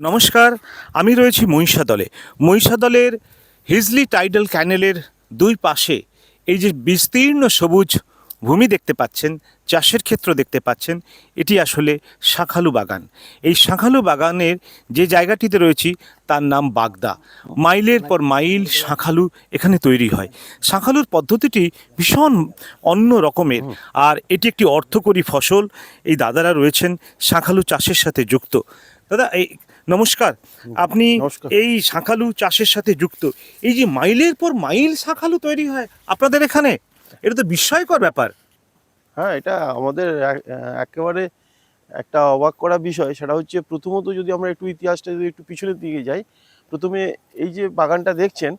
নমস্কার, আমি রয়েছি মহিষাদলে। মহিষাদলের হিজলি টাইডাল ক্যানেলের দুই পাশে এই যে বিস্তীর্ণ সবুজ ভূমি দেখতে পাচ্ছেন, চাষের ক্ষেত্র দেখতে পাচ্ছেন, এটি আসলে শাঁখালু বাগান। এই শাঁখালু বাগানের যে জায়গাটিতে রয়েছি, তার নাম বাগদা। মাইলের পর মাইল শাঁখালু এখানে তৈরি হয়। শাঁখালুর পদ্ধতিটি ভীষণ অন্য রকমের। আর এটি একটি অর্থকরী ফসল। এই দাদারা রয়েছেন শাঁখালু চাষের সাথে যুক্ত। দাদা, এই নমস্কার। আপনি। এই শাঁখালু চাষের সাথে যুক্ত। এই যে মাইলের পর মাইল শাঁখালু তৈরি হয় আপনাদের এখানে? এটা তো বিস্ময়কর ব্যাপার। হ্যাঁ এটা আমাদের একেবারে একটা অবাক করা বিষয়। সেটা হচ্ছে প্রথমত যদি আমরা একটু ইতিহাসটা যদি একটু পিছনের দিকে যাই প্রথমে এই যে বাগানটা দেখছেন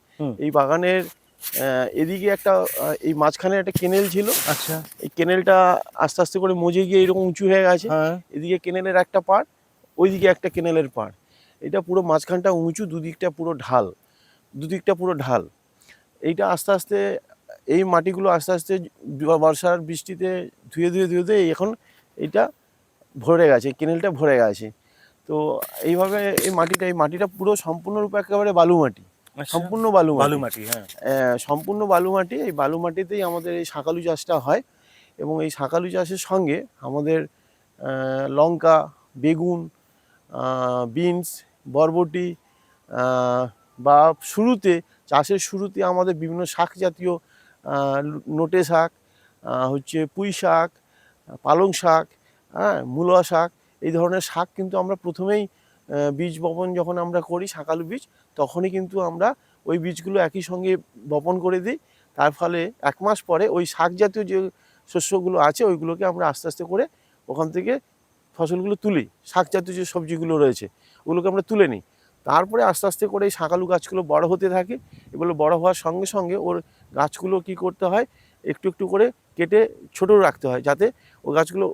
এই বাগানের এদিকে একটা এই মাঝখানে একটা কেনেল ছিল। আচ্ছা। এই কেনেলটা আস্তে আস্তে করে মজে গিয়ে এরকম উঁচু হয়ে গেছে। হ্যাঁ। এদিকে কেনেলের একটা পাড় ওইদিকে একটা কেনেলের পাড়। এটা পুরো মাঝখানটা উঁচু দুদিকটা পুরো ঢাল দুদিকটা পুরো ঢাল। এইটা আস্তে আস্তে এই মাটিগুলো আস্তে আস্তে বর্ষার বৃষ্টিতে ধুয়ে ধুয়ে ধুয়ে ধুয়ে এখন এইটা ভরে গেছে কেনেলটা ভরে গেছে। তো এইভাবে এই মাটিটা এই মাটিটা পুরো সম্পূর্ণরূপে একেবারে বালু মাটি সম্পূর্ণ বালু আচ্ছা। বালু মাটি মাটি হ্যাঁ সম্পূর্ণ বালু মাটি এই বালু মাটিতেই আমাদের এই শাঁকালু চাষটা হয়। এবং এই শাঁকালু চাষের সঙ্গে আমাদের লঙ্কা বেগুন বিনস বরবটি বা শুরুতে, চাষের শুরুতে আমাদের বিভিন্ন শাক জাতীয় নোটে শাক হচ্ছে পুঁই শাক, পালং শাক হ্যাঁ মূলা শাক, এই ধরনের শাক কিন্তু আমরা প্রথমেই বীজ বপন যখন আমরা করি, শাকালু বীজ, তখনই কিন্তু আমরা ওই বীজগুলো একই সঙ্গে বপন করে দিই। তার ফলে এক মাস পরে ওই শাক জাতীয় যে শস্যগুলো আছে, ওইগুলোকে আমরা আস্তে আস্তে করে ওখান থেকে ফসলগুলো তুলি, শাক জাতীয় যে সবজিগুলো রয়েছে। ওগুলোকে আমরা তুলে নিই। তারপরে আস্তে আস্তে করে এই শাঁকালু গাছগুলো বড় হতে থাকে। এগুলো বড় হওয়ার সঙ্গে সঙ্গে ওর গাছগুলো কি করতে হয়? একটু একটু করে কেটে ছোট রাখতে হয় যাতে ও গাছগুলো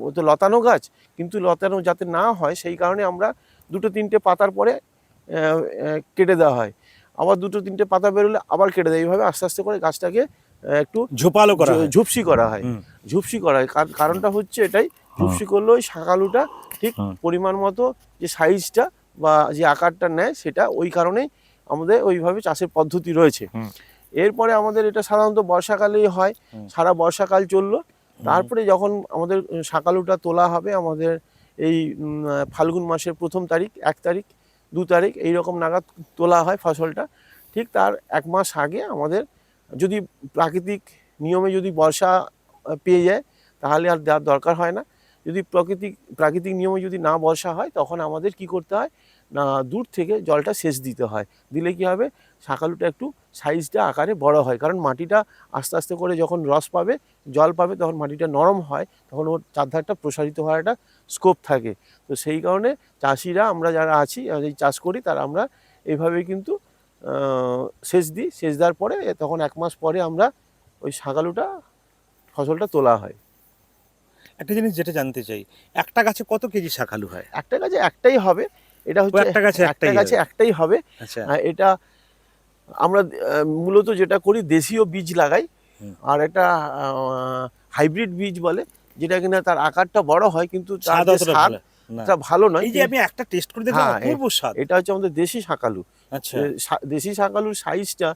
ও তো লতানো গাছ কিন্তু লতানো যাতে না হয় সেই কারণে আমরা দুটো তিনটে পাতার পরে কেটে দেওয়া হয়। আবার দুটো তিনটে পাতা বেরোলে আবার কেটে দেয়। এইভাবে আস্তে আস্তে করে গাছটাকে একটু ঝোপালো করা। ঝুপসি করা হয়। ঝুপসি করা হয়। কার- কারণটা হচ্ছে এটাই ঝুপসি করলে ওই শাঁকালুটা ঠিক পরিমাণ মতো যে সাইজটা বা যে আকারটা নেয় সেটা ওই কারণেই আমাদের ওইভাবে চাষের পদ্ধতি রয়েছে। এরপরে আমাদের এটা সাধারণত বর্ষাকালেই হয় সারা বর্ষাকাল চলল। তারপরে যখন আমাদের শাঁকালুটা তোলা হবে আমাদের এই ফাল্গুন মাসের প্রথম তারিখ এক তারিখ দু তারিখ এই রকম নাগাদ তোলা হয় ফসলটা। ঠিক তার এক মাস আগে আমাদের যদি প্রাকৃতিক নিয়মে যদি বর্ষা পেয়ে যায় তাহলে আর দেওয়ার দরকার হয় না। যদি প্রাকৃতিক প্রাকৃতিক নিয়মে যদি না বর্ষা হয়, তখন আমাদের কি করতে হয়? না, দূর থেকে জলটা সেচ দিতে হয়। দিলে কি হবে? শাকালুটা একটু সাইজটা আকারে বড় হয়। কারণ মাটিটা আস্তে আস্তে করে যখন রস পাবে, জল পাবে, তখন মাটিটা নরম হয়, তখন ওর চারধারটা প্রসারিত হওয়ার একটা স্কোপ থাকে। তো সেই কারণে চাষিরা, আমরা যারা আছি এই চাষ করি, তারা আমরা এইভাবে কিন্তু সেচ দিই। সেচ দেওয়ার পরে, তখন এক মাস পরে আমরা ওই শাকালুটা, ফসলটা তোলা হয়। একটা জিনিস যেটা জানতে চাই একটা গাছে কত কেজি শাঁখালু হয়? একটা গাছে একটাই হবে এটা হচ্ছে একটা গাছে একটা একটাই গাছে একটাই হবে। আচ্ছা। এটা আমরা মূলত যেটা করি দেশীয় বীজ লাগাই। আর একটা হাইব্রিড বীজ বলে যেটা কিনা তার আকারটা বড় হয় কিন্তু তার স্বাদ তা ভালো নয়। এই যে আমি একটা টেস্ট করে দেখলাম হ্যাঁ, অপূর্ব স্বাদ। এটা হচ্ছে আমাদের দেশি শাঁকালু আচ্ছা। দেশি শাঁকালুর সাইজটা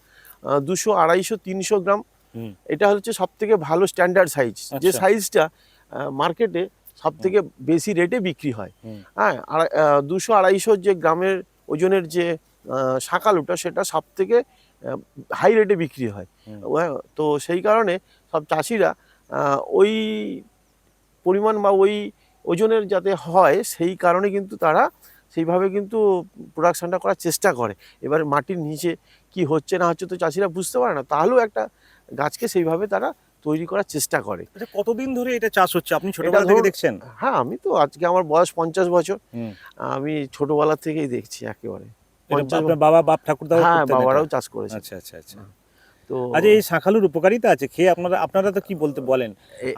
দুশো আড়াইশো তিনশো গ্রাম। এটা হচ্ছে সব থেকে ভালো স্ট্যান্ডার্ড সাইজ যে আচ্ছা। সাইজটা মার্কেটে সব থেকে বেশি রেটে বিক্রি হয়। হ্যাঁ দুশো আড়াইশো যে গ্রামের ওজনের যে শাঁকালুটা সেটা সব থেকে হাই রেটে বিক্রি হয়। হুম। তো সেই কারণে সব চাষিরা ওই পরিমাণ বা ওই ওজনের যাতে হয় সেই কারণে কিন্তু তারা সেইভাবে কিন্তু প্রোডাকশানটা করার চেষ্টা করে। এবার মাটির নিচে কি হচ্ছে না হচ্ছে তো চাষিরা বুঝতে পারে না। তাহলেও একটা গাছকে সেইভাবে তারা তৈরি করার চেষ্টা করে। আচ্ছা কতদিন ধরে এটা চাষ হচ্ছে? আপনি ছোটবেলা থেকে দেখছেন? হ্যাঁ আমি তো আজকে আমার বয়স পঞ্চাশ বছর। আমি ছোটবেলা থেকেই দেখছি একেবারে। বাবা বাপ ঠাকুরদা হ্যাঁ বাবারাও চাষ করেছে আচ্ছা আচ্ছা আচ্ছা। তো আচ্ছা এই শাঁখালুর উপকারিতা আছে? খেয়ে আপনারা আপনারা তো কি বলতে বলেন?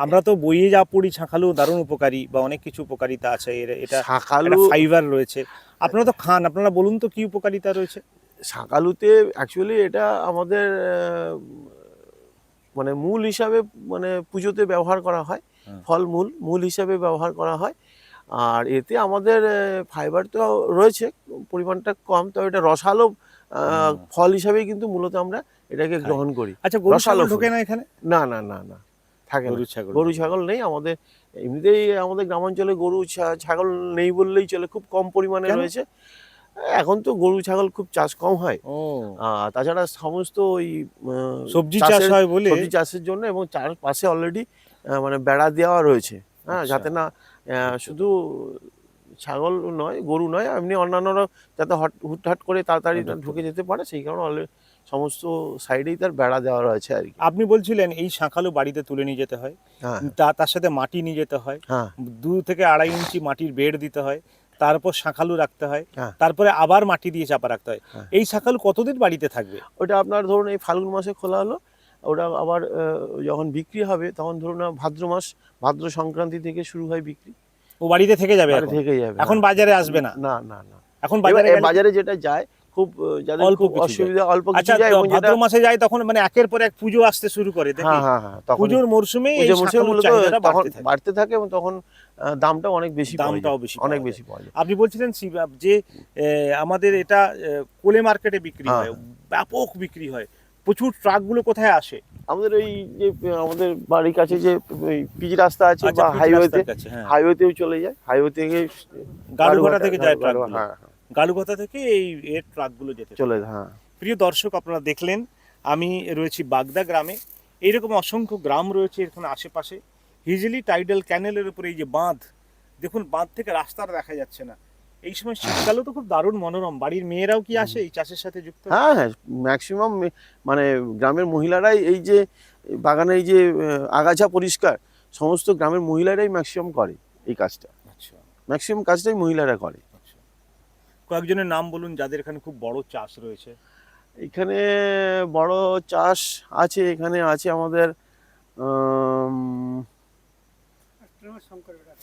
আমরা তো বইয়ে যা পড়ি শাঁখালু দারুণ উপকারী বা অনেক কিছু উপকারিতা আছে। এর এটা শাঁকালু ফাইবার রয়েছে। আপনারা তো খান আপনারা বলুন তো কি উপকারিতা রয়েছে? শাঁকালুতে অ্যাকচুয়ালি এটা আমাদের মানে মূল হিসাবে মানে পুজোতে ব্যবহার করা হয় হুম। ফল মূল মূল হিসাবে ব্যবহার করা হয়। আর এতে আমাদের ফাইবার তো রয়েছে পরিমাণটা কম তবে এটা রসালো ফল হিসাবে কিন্তু মূলত আমরা এটাকে গ্রহণ করি। আচ্ছা গরু রসালো ছাগল ঢোকে না এখানে? না না না না থাকে গরু ছাগল গরু ছাগল নেই আমাদের এমনিতেই আমাদের গ্রামাঞ্চলে গরু ছাগল নেই বললেই চলে খুব কম পরিমাণে রয়েছে। এখন তো গরু ছাগল খুব চাষ কম হয়। তাছাড়া সমস্ত ওই সবজি চাষ হয় বলে? সবজি চাষের জন্য এবং চারপাশে অলরেডি মানে বেড়া দেওয়া রয়েছে। হ্যাঁ আচ্ছা। যাতে না শুধু ছাগল নয় গরু নয় এমনি অন্যান্যরা যাতে হট- হুটহাট করে তাড়াতাড়ি ঢুকে যেতে পারে সেই কারণে অলরেডি সমস্ত সাইডেই তার বেড়া দেওয়া রয়েছে আর কি। আপনি বলছিলেন এই শাঁখালো বাড়িতে তুলে নিয়ে যেতে হয়। হ্যাঁ। তা তার সাথে মাটি নিয়ে যেতে হয়। হ্যাঁ। দু থেকে আড়াই ইঞ্চি মাটির বেড দিতে হয়। তারপর শাঁখালু রাখতে হয় হ্যাঁ। তারপরে আবার মাটি দিয়ে চাপা রাখতে হয়। হ্যাঁ। এই শাঁখালু কতদিন বাড়িতে থাকবে? ওটা আপনার ধরুন এই ফাল্গুন মাসে খোলা হলো ওটা আবার যখন বিক্রি হবে তখন ধরুন ভাদ্র মাস ভাদ্র সংক্রান্তি থেকে শুরু হয় বিক্রি। ও বাড়িতে থেকে যাবে থেকে যাবে এখন হ্যাঁ। বাজারে আসবে না? না না না। এখন বাজারে বাজারে যেটা যায় খুব যাদের অল্প। অসুবিধা অল্প কিছু আচ্ছা যায় ভাদ্র মাসে যায় তখন মানে একের পর এক পুজো আসতে শুরু করে হ্যাঁ হ্যাঁ হ্যাঁ তখন পুজোর মরশুমে এই মূলত তখন বাড়তে বাড়তে থাকে এবং তখন দামটাও অনেক বেশি দামটাও বেশি অনেক বেশি পাওয়া যায়। আপনি বলছিলেন যে আমাদের এটা কোলে মার্কেটে বিক্রি হ্যাঁ। হয় ব্যাপক বিক্রি হয় প্রচুর ট্রাকগুলো কোথায় আসে? আমাদের ওই যে আমাদের বাড়ির কাছে যে পিচ রাস্তা আছে আচ্ছা, বা হাইওয়েতে কাছে, হ্যাঁ। হাইওয়েতেও চলে যায়। হাইওয়ে থেকে গালুঘাটা থেকে যায় ট্রাকগুলো? হ্যাঁ হ্যাঁ, গালুঘাটা থেকে এই এর ট্রাকগুলো যেতে চলে যায়, হ্যাঁ। প্রিয় দর্শক আপনারা দেখলেন আমি রয়েছি বাগদা গ্রামে। এইরকম অসংখ্য গ্রাম রয়েছে এখানে আশেপাশে। হিজলি টাইডাল ক্যানেলের উপরে এই যে বাঁধ দেখুন বাঁধ থেকে রাস্তাটা দেখা যাচ্ছে না। এই সময় শীতকালও তো খুব দারুণ মনোরম। বাড়ির মেয়েরাও কি আসে এই চাষের সাথে যুক্ত? হ্যাঁ হ্যাঁ ম্যাক্সিমাম মানে গ্রামের মহিলারাই এই যে বাগানে এই যে আগাছা পরিষ্কার সমস্ত গ্রামের মহিলারাই ম্যাক্সিমাম করে এই কাজটা। আচ্ছা। ম্যাক্সিমাম কাজটাই মহিলারা করে। আচ্ছা। কয়েকজনের নাম বলুন যাদের এখানে খুব বড় চাষ রয়েছে। এখানে বড় চাষ আছে এখানে আছে আমাদের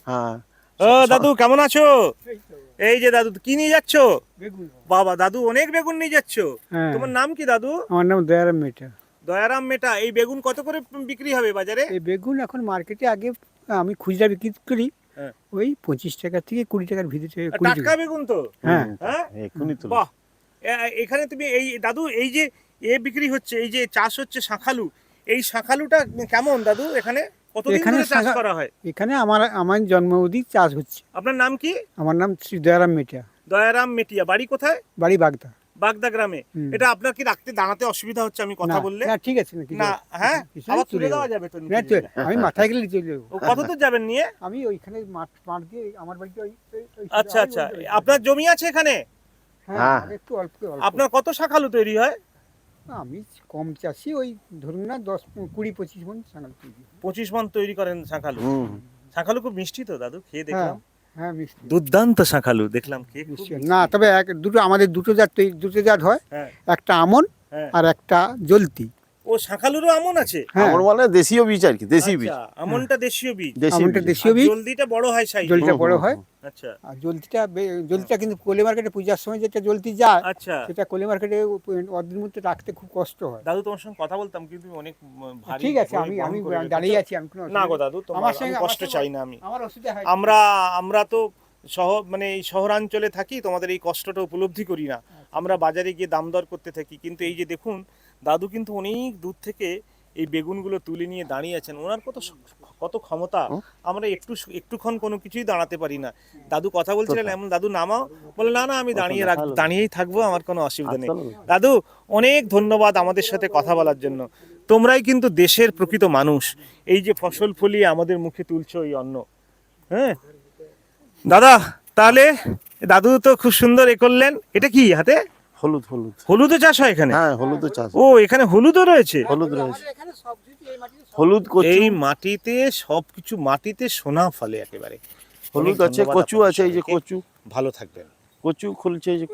হ্যাঁ। ও দাদু কেমন আছো? এই যে দাদু কি নিয়ে যাচ্ছ? বাবা দাদু অনেক বেগুন নিয়ে যাচ্ছ। হ্যাঁ। তোমার নাম কি দাদু? আমার নাম দয়ারাম মেটা। দয়ারাম মেটা। এই বেগুন কত করে বিক্রি হবে বাজারে? এই বেগুন এখন মার্কেটে আগে আমি খুচরা বিক্রি করি। হ্যাঁ। ওই পঁচিশ টাকা থেকে কুড়ি টাকার ভিতরে টাটকা বেগুন তো? হ্যাঁ। হ্যাঁ? বাহ। এখানে তুমি এই দাদু এই যে এ বিক্রি হচ্ছে এই যে চাষ হচ্ছে শাঁখালু এই শাঁখালুটা কেমন দাদু এখানে? কতদিন ধরে চাষ করা হয়? এখানে আমার আমার জন্ম অধিক চাষ হচ্ছে। আপনার নাম কি? আমার নাম শ্রী দয়ারাম মেটা দয়ারাম মেটিয়া। বাড়ি কোথায়? বাড়ি বাগদা। বাগদা গ্রামে। এটা আপনার কি রাখতে দাঁড়াতে অসুবিধা হচ্ছে আমি কথা বললে? না ঠিক আছে না না হ্যাঁ? আবার তুলে দেওয়া যাবে তো আমি মাথায় গেলে চলে যাব কত দূর যাবেন নিয়ে? আমি ওইখানে মাঠ মাঠ দিয়ে আমার বাড়িতে আচ্ছা আচ্ছা। আপনার জমি আছে এখানে? হ্যাঁ হ্যাঁ। একটু অল্প অল্প। আপনার কত শাঁখালু তৈরি হয়? আমি কম চাষি ওই ধরুন না দশ কুড়ি পঁচিশ মন শাঁখালু তৈরি পঁচিশ মন তৈরি করেন শাঁখালু? শাঁখালু খুব মিষ্টি তো দাদু খেয়ে হ্যাঁ দেখলাম। হ্যাঁ মিষ্টি। দুর্দান্ত শাঁখালু দেখলাম খেয়ে। না তবে এক দুটো আমাদের দুটো জাত তৈরি- দুটো জাত হয়। হ্যাঁ। একটা আমন হ্যাঁ। আর একটা জলতি। ও শাঁখালুরও আমন আছে? হ্যাঁ। আমার মানে দেশীয় বীজ আর কি দেশি বীজ। আচ্ছা, আমনটা দেশীয় বীজ। আমনটা দেশীয় বীজ? জলদিটা বড় হয় সাইজ। জলদিটা বড় হয় আচ্ছা। আর জলতিটা বে- জলতিটা কিন্তু কোলে মার্কেটে পূজার সময় যেটা জলতি যায় আচ্ছা। সেটা কোলে মার্কেটে মধ্যে রাখতে খুব কষ্ট হয়। দাদু তোমার সঙ্গে কথা বলতাম কিন্তু অনেক ভারী ঠিক আছে আমি আমি দাঁড়িয়ে আছি আমি কোনো না গো দাদু তোমার আমার সঙ্গে কষ্ট চাই না আমি। আমার অসুবিধা হয়। আমরা আমরা তো শহর মানে এই শহরাঞ্চলে থাকি তোমাদের এই কষ্টটা উপলব্ধি করি না। আমরা বাজারে গিয়ে দাম দর করতে থাকি কিন্তু এই যে দেখুন দাদু কিন্তু অনেক দূর থেকে এই বেগুনগুলো তুলে নিয়ে দাঁড়িয়ে আছেন। ওনার কত কত ক্ষমতা? আমরা একটু একটুক্ষণ কোনো কিছুই দাঁড়াতে পারি না। দাদু কথা বলছিলেন এমন দাদু নামাও। বলে না না আমি দাঁড়িয়ে রাখ দাঁড়িয়েই থাকব আমার কোনো অসুবিধা নেই। দাদু অনেক ধন্যবাদ আমাদের সাথে কথা বলার জন্য। তোমরাই কিন্তু দেশের প্রকৃত মানুষ। এই যে ফসল ফলিয়ে আমাদের মুখে তুলছো এই অন্ন। হ্যাঁ? দাদা তাহলে দাদু তো খুব সুন্দর এ করলেন। এটা কি হাতে? হলুদ হলুদ। হলুদও চাষ হয় এখানে? হ্যাঁ হলুদও চাষ ও এখানে হলুদও রয়েছে? হলুদ রয়েছে। হলুদ কচু। এই মাটিতে সবকিছু মাটিতে সোনা ফলে একেবারে। হলুদ আছে কচু আছে এই যে কচু। ভালো থাকবেন। কচু খুলছে যে